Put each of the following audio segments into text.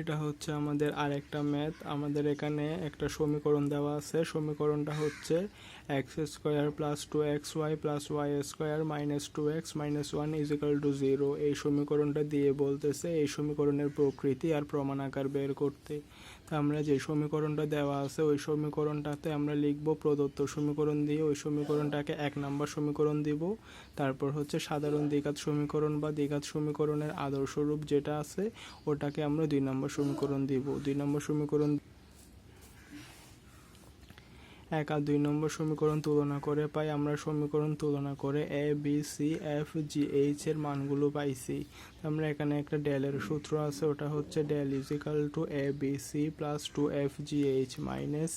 এটা হচ্ছে আমাদের আরেকটা ম্যাথ। আমাদের এখানে একটা সমীকরণ দেওয়া আছে। সমীকরণটা হচ্ছে X square plus two X Y plus Y square minus two X minus one equal to zero এই সমীকরণটা দিয়ে বলতেছে এই সমীকরণের প্রকৃতি আর প্রমাণ আকার বের করতে। আমরা যে সমীকরণটা দেওয়া আছে, ওই সমীকরণটাতে আমরা লিখব প্রদত্ত সমীকরণ দিয়ে ওই সমীকরণটাকে এক নাম্বার সমীকরণ দিব। তারপর হচ্ছে সাধারণ দ্বিঘাত সমীকরণ বা দ্বিঘাত সমীকরণের আদর্শ রূপ যেটা আছে, ওটাকে আমরা দুই নম্বর সমীকরণ দিব। দুই নম্বর সমীকরণ এক আর দুই নম্বর সমীকরণ তুলনা করে পাই, আমরা সমীকরণ তুলনা করে A B C F G H এর মানগুলো পাইছি। আমরা এখানে একটা ডেলের সূত্র আছে, ওটা হচ্ছে del equal to A B C plus two F G H minus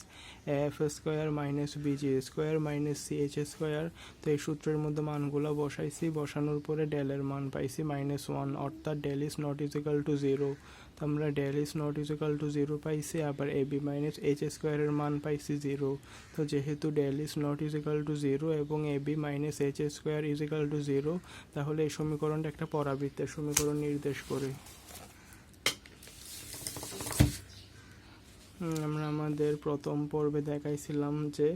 F square minus B G square minus C H square তো এই সূত্রের মধ্যে মানগুলো বসাইছি, বসানোর পরে ডেলের মান পাইছি মাইনাস ওয়ান অর্থাৎ del is not equal to zero তো আমরা del is not equal to zero পাইছি, আবার এ বি মাইনাস এইচ স্কোয়ারের মান পাইছি জিরো তো যেহেতু del is not equal to zero এবং A B minus H square equal to zero তাহলে এই সমীকরণটা একটা পরাবৃত্তের সমীকরণ নির্দেশ করে। আমরা আমাদের প্রথম পর্বে দেখাইছিলাম যে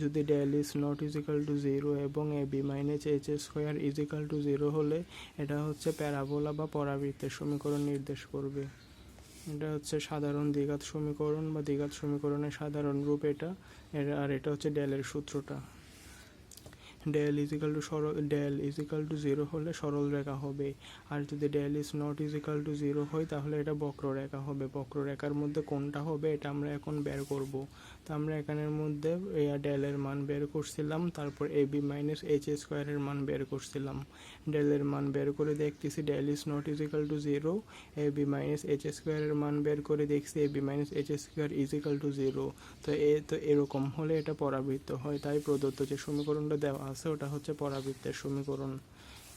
যদি del is not equal to zero এবং A B minus H square equal to zero হলে এটা হচ্ছে প্যারাবোলা বা পরাবৃত্তের সমীকরণ নির্দেশ করবে। এটা হচ্ছে সাধারণ দ্বিঘাত সমীকরণ বা দ্বিঘাত সমীকরণের সাধারণ রূপ এটা। আর এটা হচ্ছে ডেলের সূত্রটা। ডেল ইজিক্যাল টু সরল ডেল ইজিক্যাল টু জিরো হলে সরল রেখা হবে। আর যদি del is not equal to zero হয়, তাহলে এটা বক্ররেখা হবে। বক্ররেখার মধ্যে কোনটা হবে, এটা আমরা এখন বের করব। তো আমরা এখানের মধ্যে ডেলের মান বের করছিলাম। তারপর এ বি মাইনাস এইচ স্কোয়ারের মান বের করছিলাম। ডেলের মান বের করে দেখতেছি del is not equal to zero A B minus H স্কোয়ারের মান বের করে দেখছি A B minus H square equal to zero তো এ, তো এরকম হলে এটা পরাবৃত্ত হয়। তাই প্রদত্ত যে সমীকরণটা দেওয়া আছে, ওটা হচ্ছে পরাবৃত্তের সমীকরণ।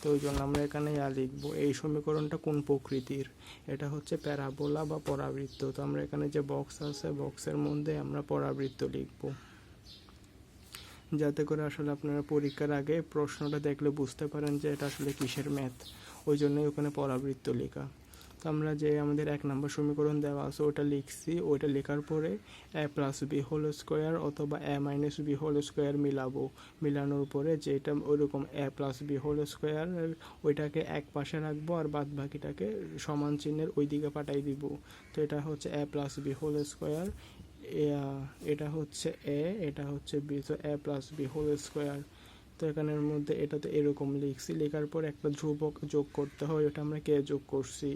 তো ওই জন্য আমরা এখানে ইয়া লিখব, এই সমীকরণটা কোন প্রকৃতির? এটা হচ্ছে প্যারাবোলা বা পরাবৃত্ত। তো আমরা এখানে যে বক্স আছে বক্সের মধ্যে আমরা পরাবৃত্ত লিখব। যাতে করে আসলে আপনারা পরীক্ষার আগে প্রশ্নটা দেখলে বুঝতে পারেন যে এটা আসলে কিসের ম্যাথ ওই জন্যই ওখানে পরাবৃত্ত লেখা। তো আমরা যে আমাদের এক নম্বর সমীকরণ দেওয়া আছে, ওটা লিখছি। ওইটা লেখার পরে A plus B whole square অথবা A minus B whole square মিলাবো। মিলানোর পরে যেটা ওইরকম A plus B whole square ওইটাকে এক পাশে রাখব আর বাদ বাকিটাকে সমান চিহ্নের ওই দিকে পাঠাই দিব। তো এটা হচ্ছে A plus B whole square এটা হচ্ছে এ এটা হচ্ছে বি তো A plus B whole square তো এখানের মধ্যে এটাতে এরকম লিখছি, লেখার পর একটা ধ্রুবক যোগ করতে হয়, ওটা আমরা কে যোগ করছি?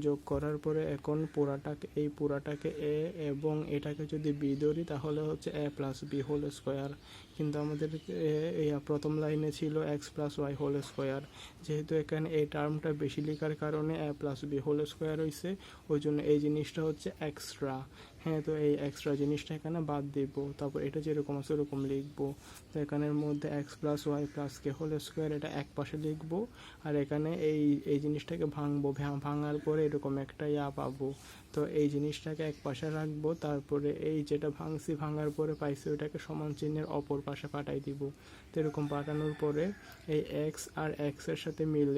যোগ করার পরে এখন পুরাটাকে, এই পোড়াটাকে এ এবং এটাকে যদি বি ধরি তাহলে হচ্ছে A plus B whole square. কিন্তু আমাদের প্রথম লাইনে ছিল X plus Y whole square যেহেতু এখানে এই টার্মটা বেশি লেখার কারণে A plus B whole square হয়েছে ওই জন্য এই জিনিসটা হচ্ছে এক্সট্রা হ্যাঁ তো এই এক্সট্রা জিনিসটা এখানে বাদ দিব। তারপর এটা যেরকম আছে ওরকম লিখব। তো এখানের মধ্যে X plus Y plus K whole square এটা এক পাশে লিখব, আর এখানে এই এই জিনিসটাকে ভাঙবো ভাঙার পরে এরকম একটা ইয়া পাবো। তো এই জিনিসটাকে এক পাশে রাখব, তারপরে এই যেটা ভাঙছি, ভাঙার পরে পাইছি ওটাকে সমান চিহ্নের অপর পাশে পাঠাই দিব। তো এরকম পাঠানোর পরে এই এক্স আর এক্সের সাথে মিল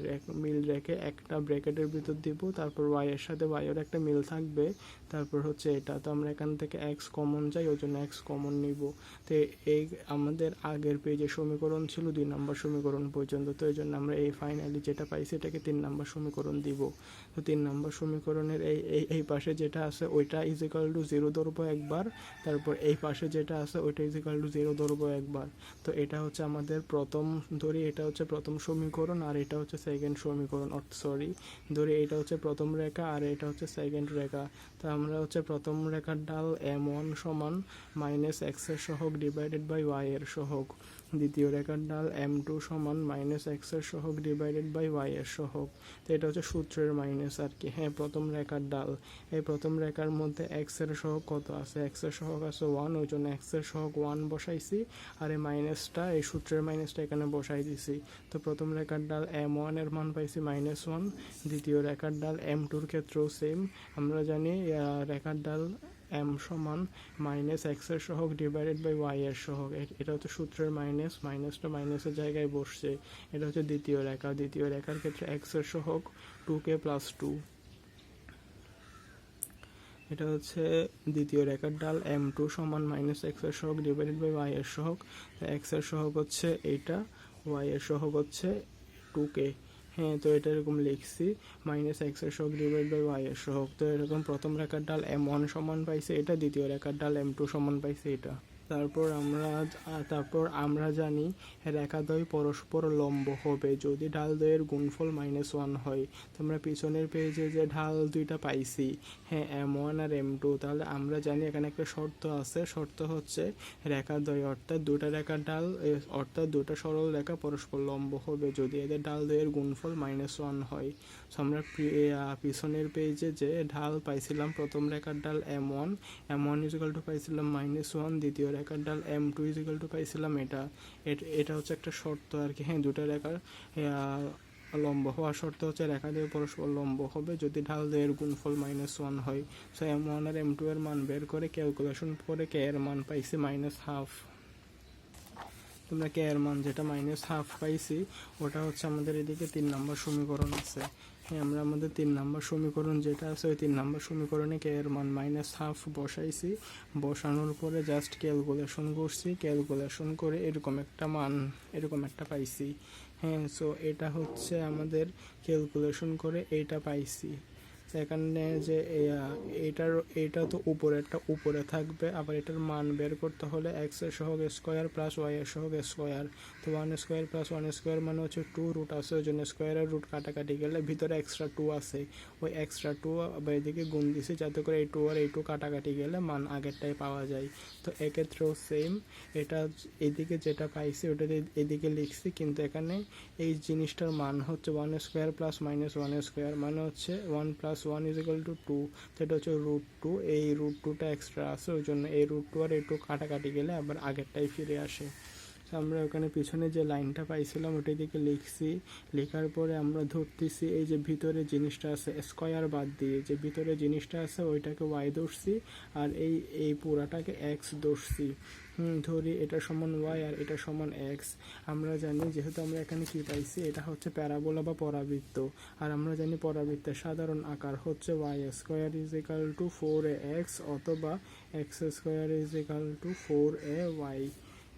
মিল রেখে একটা ব্র্যাকেটের ভিতর দিব, তারপর ওয়াই এর সাথে ওয়াই এর একটা মিল থাকবে। তারপর হচ্ছে এটা। তো আমরা এখান থেকে এক্স কমন যাই ওই জন্য এক্স কমন নিব। তো এই আমাদের আগের পেজে সমীকরণ ছিল, দুই নম্বর সমীকরণ পর্যন্ত। তো এই জন্য আমরা এই ফাইনালি যেটা পাইছি এটাকে তিন নম্বর সমীকরণ দিব। তো তিন নম্বর সমীকরণের এই এই এই পাশে যেটা আছে, ওইটা ইজিক্যাল টু জিরো ধরবো একবার। তারপর এই পাশে যেটা আছে, ওইটা ইজিক্যাল টু জিরো ধরবো একবার। তো এটা হচ্ছে আমাদের প্রথম, ধরি এটা হচ্ছে প্রথম সমীকরণ, আর এটা হচ্ছে সেকেন্ড সমীকরণ সরি ধরি এটা হচ্ছে প্রথম রেখা, আর এটা হচ্ছে সেকেন্ড রেখা। তো আমরা হচ্ছে প্রথম রেখার ডাল এম ওয়ান সমান মাইনাস এক্সের সহক ডিভাইডেড বাই ওয়াই এর সহগ। দ্বিতীয় রেখার ডাল এম টু সমান মাইনাস এক্সের সহগ ডিভাইডেড বাই ওয়াই এর সহগ। তো এটা হচ্ছে সূত্রের মাইনাস আর কি। হ্যাঁ প্রথম রেখার ডাল এই প্রথম রেখার মধ্যে এক্সের সহগ কত আছে? এক্সের সহগ আছে ওয়ান ওই জন্য এক্সের সহগ ওয়ান বসাইছি। আর এই মাইনাসটা এই সূত্রের মাইনাসটা এখানে বসাই দিছি। তো প্রথম রেখার ডাল এম ওয়ানের মান পাইছি মাইনাস ওয়ান দ্বিতীয় রেখার ডাল এম টুর ক্ষেত্রেও সেম আমরা জানি রেখার ডাল এম সমান মাইনাস এক্সের সহগ ডিভাইডেড বাই ওয়াই এর সহগ। এটা হচ্ছে সূত্রের মাইনাস মাইনাসটা মাইনাসের জায়গায় বসছে। এটা হচ্ছে দ্বিতীয় রেখা। দ্বিতীয় রেখার ক্ষেত্রে এক্সের সহগ টু কে প্লাস টু এটা হচ্ছে দ্বিতীয় রেখার ডাল এম টু সমান মাইনাস এক্সের সহগ ডিভাইডেড বাই ওয়াই এর সহগ। এক্সের সহগ হচ্ছে এইটা ওয়াই এর সহগ হচ্ছে টু কে হ্যাঁ তো এটা এরকম লিখছি। মাইনাস এক্সের সহক ডিভাইড বাই ওয়াই এর সহক তো এরকম প্রথম রেখার ডাল এম ওয়ান সমান পাইছে, এটা দ্বিতীয় রেখার ডাল এম টু সমান পাইছে, এটা। তারপর আমরা তারপর আমরা জানি রেখাদ্বয় পরস্পর লম্ব হবে। যদি ঢাল দ্বয়ের গুণফল মাইনাস ওয়ান হয় তো আমরা পিছনের পেজে যে ঢাল দুইটা পাইছি হ্যাঁ এম ওয়ান আর এম টু তাহলে আমরা জানি এখানে একটা শর্ত আছে। শর্ত হচ্ছে রেখাদ্বয় অর্থাৎ দুটা রেখার এ, অর্থাৎ দুটা সরল রেখা পরস্পর লম্ব হবে। যদি এদের ঢাল দ্বয়ের গুণফল মাইনাস ওয়ান হয় তো আমরা পিছনের পেজে যে ঢাল পাইছিলাম প্রথম রেখার ডাল M one M one equal to পাইছিলাম মাইনাস ওয়ান দ্বিতীয় রেখার ডাল এম টু ইজিক্যাল টু পাইছিলাম এটা। এট- হচ্ছে একটা শর্ত আর কি। হ্যাঁ দুটা রেখার লম্ব হওয়া শর্ত হচ্ছে রেখা দিয়ে পরস্পর লম্ব হবে। যদি ঢাল দুয়ের গুণফল মাইনাস ওয়ান হয় সো এম ওয়ান আর এম টু এর মান বের করে ক্যালকুলেশন করে কে এর মান পাইছি মাইনাস হাফ তোমরা কে এর মান যেটা মাইনাস হাফ পাইছি, ওটা হচ্ছে আমাদের এদিকে তিন নম্বর সমীকরণ আছে। আমরা আমাদের তিন নাম্বার সমীকরণ যেটা আছে, ওই তিন নাম্বার সমীকরণে কে এর মান মাইনাস হাফ বসাইছি। বসানোর পরে জাস্ট ক্যালকুলেশন করছি ক্যালকুলেশন করে এরকম একটা মান, এরকম একটা পাইছি। হ্যাঁ সো এটা হচ্ছে আমাদের ক্যালকুলেশন করে এইটা পাইছি। এখানে যে এটার, এটা তো উপরে, একটা উপরে থাকবে। আবার এটার মান বের করতে হলে এক্সের সহগ স্কোয়ার প্লাস ওয়াই এর সহগ স্কোয়ার তো one square plus one square মানে হচ্ছে টু রুট আছে, ওই জন্য স্কোয়ারের রুট কাটাকাটি গেলে ভিতরে এক্সট্রা টু আছে। ওই এক্সট্রা টু আবার এদিকে গুণ দিছি, যাতে করে এই টু আর এই টু কাটাকাটি গেলে মান আগেরটাই পাওয়া যায়। তো এক্ষেত্রেও সেম এটা এদিকে যেটা পাইছি, ওটা এদিকে লিখছি, কিন্তু এখানে এই জিনিসটার মান হচ্ছে one square plus minus one square মানে হচ্ছে one plus one is equal to two সেটা হচ্ছে রুট টু এই রুট টুটা এক্সট্রা আসে ওই জন্য এই রুট টু আর এই টু কাটাকাটি গেলে আবার আগেরটাই ফিরে আসে। আমরা ওখানে পিছনে যে লাইনটা পাইছিলাম ওটার দিকে লিখছি। লেখার পরে আমরা ধরতেছি, এই যে ভিতরে জিনিসটা আছে, স্কোয়ার বাদ দিয়ে, যে ভিতরে জিনিসটা আছে, ওইটাকে ওয়াই ধরছি আর এই এই পুরাটাকে এক্স ধরছি। ধরি এটা সমান ওয়াই আর এটা সমান এক্স আমরা জানি যেহেতু আমরা এখানে কি পাইছি, এটা হচ্ছে প্যারাবোলা বা পরাবৃত্ত। আর আমরা জানি পরাবৃত্তের সাধারণ আকার হচ্ছে Y square is equal to four A X অথবা X square is equal to four A Y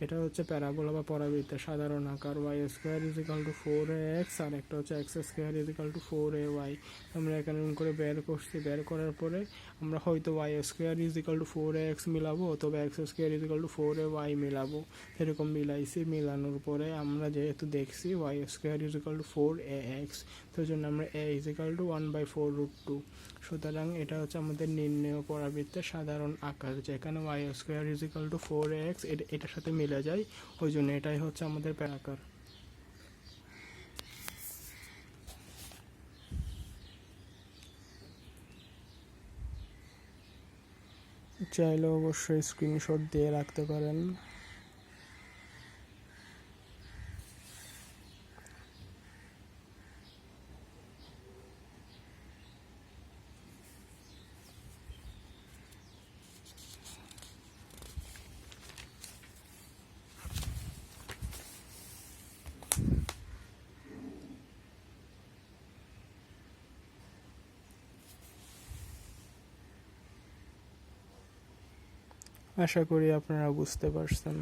এটা হচ্ছে প্যারাবোলা বা পরাবৃত্তের সাধারণ আকার Y square is equal to four X আর একটা হচ্ছে X square is equal to four A Y আমরা এখানে করে বের করছি, বের করার পরে আমরা হয়তো Y square is equal to four X মিলাবো, অথবা X square is equal to four A Y মিলাবো। এরকম মিলাইছি, মিলানোর পরে আমরা যেহেতু দেখছি Y square is equal to four A X তো জন্য আমরা A is equal to one by four root two সুতরাং এটা হচ্ছে আমাদের নির্ণয় পরাবৃত্তের সাধারণ আকার, যেখানে Y square is equal to four X এটার সাথে মিলে যায় ওই জন্য এটাই হচ্ছে আমাদের প্যারাকার চাইলে অবশ্যই স্ক্রিনশট দিয়ে রাখতে পারেন। আশা করি আপনারা বুঝতে পারছেন।